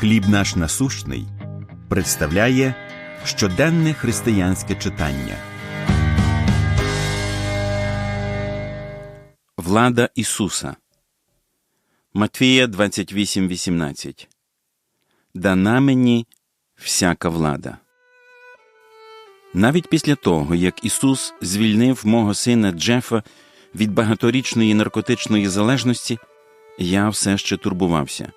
Хліб наш насущний представляє щоденне християнське читання. Влада Ісуса. Матвія 28.18 Дана мені всяка влада. Навіть після того, як Ісус звільнив мого сина Джефа від багаторічної наркотичної залежності, я все ще турбувався.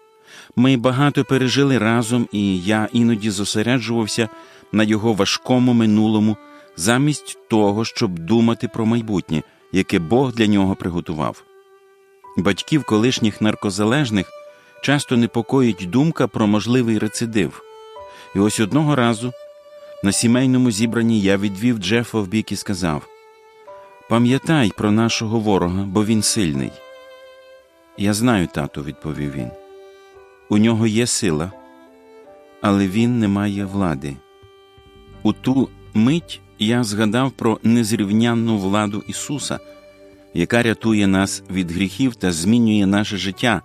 Ми багато пережили разом, і я іноді зосереджувався на його важкому минулому, замість того, щоб думати про майбутнє, яке Бог для нього приготував. Батьків колишніх наркозалежних часто непокоїть думка про можливий рецидив. І ось одного разу на сімейному зібранні я відвів Джефа в бік і сказав: Пам'ятай про нашого ворога, бо він сильний. Я знаю, тату, відповів він. У нього є сила, але він не має влади. У ту мить я згадав про незрівнянну владу Ісуса, яка рятує нас від гріхів та змінює наше життя,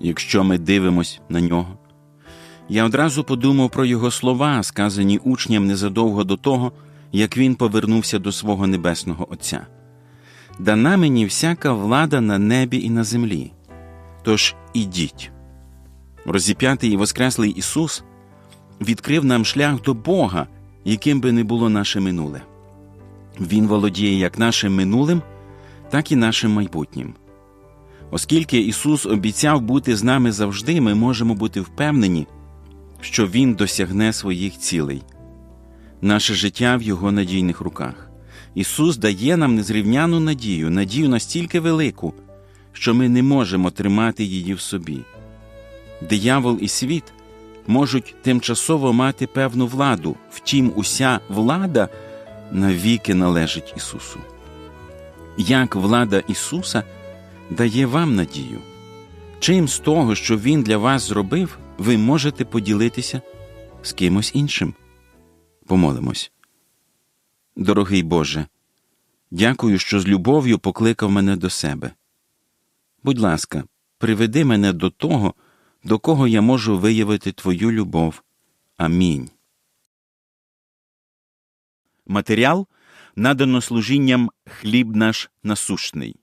якщо ми дивимось на нього. Я одразу подумав про його слова, сказані учням незадовго до того, як він повернувся до свого небесного Отця. Дана мені всяка влада на небі і на землі. Тож ідіть. Розіп'ятий і Воскреслий Ісус відкрив нам шлях до Бога, яким би не було наше минуле. Він володіє як нашим минулим, так і нашим майбутнім. Оскільки Ісус обіцяв бути з нами завжди, ми можемо бути впевнені, що Він досягне своїх цілей. Наше життя в Його надійних руках. Ісус дає нам незрівняну надію, надію настільки велику, що ми не можемо тримати її в собі. Диявол і світ можуть тимчасово мати певну владу, втім, уся влада навіки належить Ісусу. Як влада Ісуса дає вам надію? Чим з того, що Він для вас зробив, ви можете поділитися з кимось іншим? Помолимось. Дорогий Боже, дякую, що з любов'ю покликав мене до себе. Будь ласка, приведи мене до того, до кого я можу виявити Твою любов. Амінь. Матеріал надано служінням Хліб наш насущний.